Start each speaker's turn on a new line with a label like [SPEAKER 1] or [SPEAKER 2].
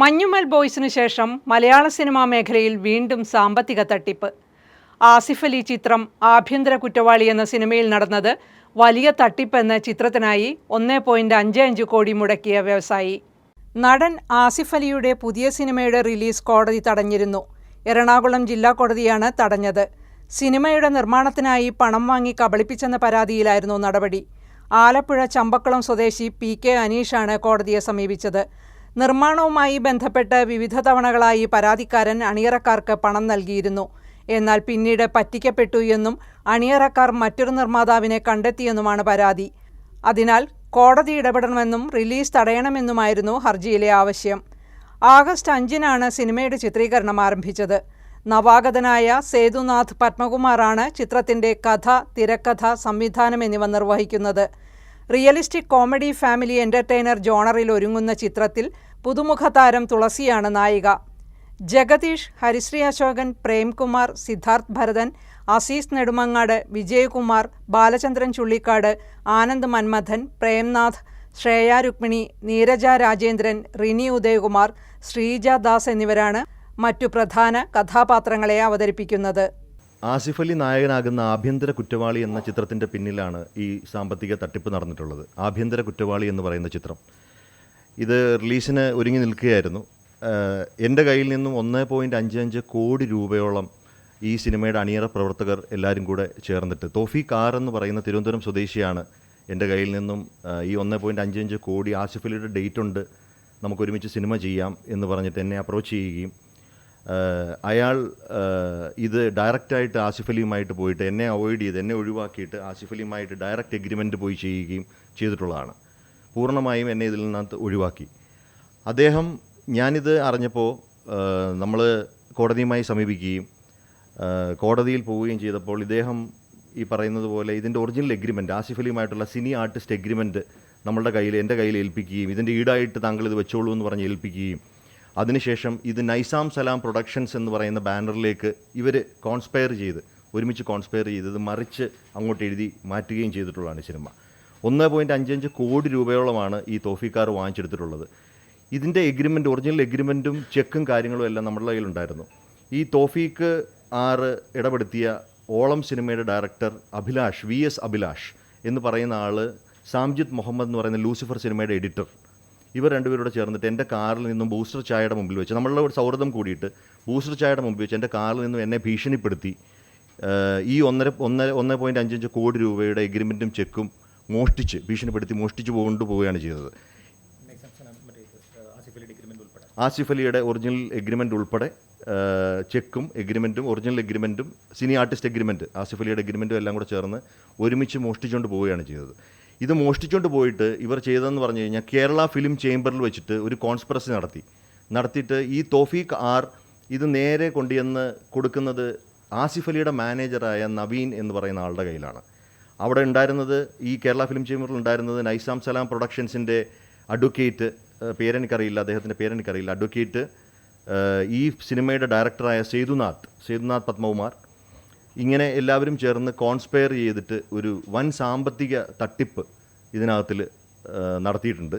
[SPEAKER 1] മഞ്ഞുമൽ ബോയ്സിനു ശേഷം മലയാള സിനിമാ മേഖലയിൽ വീണ്ടും സാമ്പത്തിക തട്ടിപ്പ്. ആസിഫ് അലി ചിത്രം ആഭ്യന്തര കുറ്റവാളി എന്ന സിനിമയിൽ നടന്നത് വലിയ തട്ടിപ്പ് എന്ന ചിത്രത്തിനായി ഒന്നേ പോയിന്റ് അഞ്ച് അഞ്ച് കോടി മുടക്കിയ വ്യവസായി. നടൻ ആസിഫ് അലിയുടെ പുതിയ സിനിമയുടെ റിലീസ് കോടതി തടഞ്ഞിരുന്നു. എറണാകുളം ജില്ലാ കോടതിയാണ് തടഞ്ഞത്. സിനിമയുടെ നിർമ്മാണത്തിനായി പണം വാങ്ങി കബളിപ്പിച്ചെന്ന പരാതിയിലായിരുന്നു നടപടി. ആലപ്പുഴ ചമ്പക്കുളം സ്വദേശി പി കെ അനീഷാണ് കോടതിയെ സമീപിച്ചത്. നിർമ്മാണവുമായി ബന്ധപ്പെട്ട് വിവിധ തവണകളായി പരാതിക്കാരൻ അണിയറക്കാർക്ക് പണം നൽകിയിരുന്നു. എന്നാൽ പിന്നീട് പറ്റിക്കപ്പെട്ടു എന്നും അണിയറക്കാർ മറ്റൊരു നിർമ്മാതാവിനെ കണ്ടെത്തിയെന്നുമാണ് പരാതി. അതിനാൽ കോടതി ഇടപെടണമെന്നും റിലീസ് തടയണമെന്നുമായിരുന്നു ഹർജിയിലെ ആവശ്യം. ആഗസ്റ്റ് അഞ്ചിനാണ് സിനിമയുടെ ചിത്രീകരണം ആരംഭിച്ചത്. നവാഗതനായ സേതുനാഥ് പത്മകുമാറാണ് ചിത്രത്തിന്റെ കഥ തിരക്കഥ സംവിധാനം എന്നിവ നിർവഹിക്കുന്നത്. റിയലിസ്റ്റിക് കോമഡി ഫാമിലി എന്റർടൈനർ ജോണറിൽ ഒരുങ്ങുന്ന ചിത്രത്തിൽ പുതുമുഖ താരം തുളസിയാണ് നായിക. ജഗദീഷ് ഹരിശ്രീ അശോകൻ പ്രേംകുമാർ സിദ്ധാർത്ഥ് ഭരതൻ അസീസ് നെടുമങ്ങാട് വിജയകുമാർ ബാലചന്ദ്രൻ ചുള്ളിക്കാട് ആനന്ദ് മന്മഥൻ പ്രേംനാഥ് ശ്രേയ രുക്മിണി നീരജ രാജേന്ദ്രൻ റിനി ഉദയകുമാർ ശ്രീജ ദാസ് എന്നിവരാണ് മറ്റു പ്രധാന കഥാപാത്രങ്ങളെ അവതരിപ്പിക്കുന്നത്.
[SPEAKER 2] ആസിഫ് അലി നായകനാകുന്ന ആഭ്യന്തര കുറ്റവാളി എന്ന ചിത്രത്തിന്റെ പിന്നിലാണ് ഈ സാമ്പത്തിക തട്ടിപ്പ് നടന്നിട്ടുള്ളത്. ആഭ്യന്തര കുറ്റവാളി എന്ന് പറയുന്ന ചിത്രം. ഇത് റിലീസിന് ഒരുങ്ങി നിൽക്കുകയായിരുന്നു. എന്റെ കയ്യിൽ നിന്നും ഒന്ന് പോയിന്റ് അഞ്ച് അഞ്ച് കോടി രൂപയോളം ഈ സിനിമയുടെ അണിയറ പ്രവർത്തകർ എല്ലാവരും കൂടെ ചേർന്നിട്ട് തോഫി കാർ എന്ന് പറയുന്ന തിരുവനന്തപുരം സ്വദേശിയാണ് എന്റെ കയ്യിൽ നിന്നും ഈ ഒന്ന് പോയിന്റ് അഞ്ച് അഞ്ച് കോടി ആസിഫ് അലിയുടെ ഡേറ്റ് ഉണ്ട് നമുക്ക് ഒരുമിച്ച് സിനിമ ചെയ്യാം എന്ന് പറഞ്ഞിട്ട് എന്നെ അപ്രോച്ച് ചെയ്യുകയും അയാൾ ഇത് ഡയറക്റ്റായിട്ട് ആസിഫ് അലിയുമായിട്ട് പോയിട്ട് എന്നെ അവോയ്ഡ് ചെയ്ത് എന്നെ ഒഴിവാക്കിയിട്ട് ആസിഫ് അലിയുമായിട്ട് ഡയറക്റ്റ് എഗ്രിമെന്റ് പോയി ചെയ്യുകയും ചെയ്തിട്ടുള്ളതാണ്. പൂർണമായും എന്നെ ഇതിൽ നിന്നകത്ത് ഒഴിവാക്കി. അദ്ദേഹം ഞാനിത് അറിഞ്ഞപ്പോൾ നമ്മൾ കോടതിയുമായി സമീപിക്കുകയും കോടതിയിൽ പോവുകയും ചെയ്തപ്പോൾ ഇദ്ദേഹം ഈ പറയുന്നത് പോലെ ഇതിന്റെ ഒറിജിനൽ എഗ്രിമെന്റ് ആസിഫ് അലിയുമായിട്ടുള്ള സിനി ആർട്ടിസ്റ്റ് എഗ്രിമെന്റ് നമ്മളുടെ കയ്യിൽ എന്റെ കയ്യിൽ ഏൽപ്പിക്കുകയും ഇതിന്റെ ഈടായിട്ട് താങ്കൾ ഇത് വെച്ചോളൂ എന്ന് പറഞ്ഞ് ഏൽപ്പിക്കുകയും അതിനുശേഷം ഇത് നൈസാം സലാം പ്രൊഡക്ഷൻസ് എന്ന് പറയുന്ന ബാനറിലേക്ക് ഇവർ കോൺസ്പയർ ചെയ്ത് ഒരുമിച്ച് കോൺസ്പയർ ചെയ്ത് ഇത് മറിച്ച് അങ്ങോട്ട് എഴുതി മാറ്റുകയും ചെയ്തിട്ടുള്ളതാണ് സിനിമ. ഒന്ന് പോയിന്റ് അഞ്ചഞ്ച് കോടി രൂപയോളമാണ് ഈ തോഫിക്കാർ വാങ്ങിച്ചെടുത്തിട്ടുള്ളത്. ഇതിന്റെ എഗ്രിമെന്റ് ഒറിജിനൽ എഗ്രിമെന്റും ചെക്കും കാര്യങ്ങളും എല്ലാം നമ്മുടെ കയ്യിലുണ്ടായിരുന്നു. ഈ തോഫീക്ക് ആറ് ഇടപെടുത്തിയ ഓളം സിനിമയുടെ director Abhilash V S Abhilash എന്ന് പറയുന്ന ആൾ സാംജിത് മുഹമ്മദ് എന്ന് പറയുന്ന ലൂസിഫർ സിനിമയുടെ എഡിറ്റർ ഇവർ രണ്ടുപേരോട് ചേർന്നിട്ട് എന്റെ കാറിൽ നിന്നും ബൂസ്റ്റർ ചായയുടെ മുമ്പിൽ വെച്ച് നമ്മളുടെ ഒരു സൗഹൃദം കൂടിയിട്ട് ബൂസ്റ്റർ ചായയുടെ മുമ്പിൽ വെച്ച് എന്റെ കാറിൽ നിന്നും എന്നെ ഭീഷണിപ്പെടുത്തി. ഈ ഒന്നര ഒന്നര ഒന്ന് പോയിന്റ് അഞ്ചഞ്ച് കോടി രൂപയുടെ എഗ്രിമെന്റും ചെക്കും മോഷ്ടിച്ച് ഭീഷണിപ്പെടുത്തി മോഷ്ടിച്ച് കൊണ്ടുപോവുകയാണ് ചെയ്തത്. ആസിഫ് അലിയുടെ ഒറിജിനൽ എഗ്രിമെന്റ് ഉൾപ്പെടെ ചെക്കും എഗ്രിമെന്റും ഒറിജിനൽ എഗ്രിമെന്റും സിനി ആർട്ടിസ്റ്റ് എഗ്രിമെന്റ് ആസിഫ് അലിയുടെ എഗ്രിമെന്റും എല്ലാം കൂടെ ചേർന്ന് ഒരുമിച്ച് മോഷ്ടിച്ചുകൊണ്ട് പോവുകയാണ് ചെയ്തത്. ഇത് മോഷ്ടിച്ചുകൊണ്ട് പോയിട്ട് ഇവർ ചെയ്തതെന്ന് പറഞ്ഞു കഴിഞ്ഞാൽ കേരള ഫിലിം ചേംബറിൽ വെച്ചിട്ട് ഒരു കോൺസ്പിറസി നടത്തി. നടത്തിയിട്ട് ഈ തോഫീഖ് ആർ ഇത് നേരെ കൊണ്ടുചെന്ന് കൊടുക്കുന്നത് ആസിഫ് അലിയുടെ മാനേജറായ നവീൻ എന്ന് പറയുന്ന ആളുടെ കയ്യിലാണ്. അവിടെ ഉണ്ടായിരുന്നത് ഈ കേരള ഫിലിം ചേംബറിൽ ഉണ്ടായിരുന്നത് നൈസാം സലാം പ്രൊഡക്ഷൻസിന്റെ അഡ്വക്കേറ്റ് പേരെനിക്കറിയില്ല അദ്ദേഹത്തിന്റെ പേരെനിക്കറിയില്ല അഡ്വക്കേറ്റ് ഈ സിനിമയുടെ ഡയറക്ടറായ സേതുനാഥ് സേതുനാഥ് പത്മകുമാർ. ഇങ്ങനെ എല്ലാവരും ചേർന്ന് കോൺസ്പയർ ചെയ്തിട്ട് ഒരു വൻ സാമ്പത്തിക തട്ടിപ്പ് ഇതിനകത്തിൽ നടത്തിയിട്ടുണ്ട്.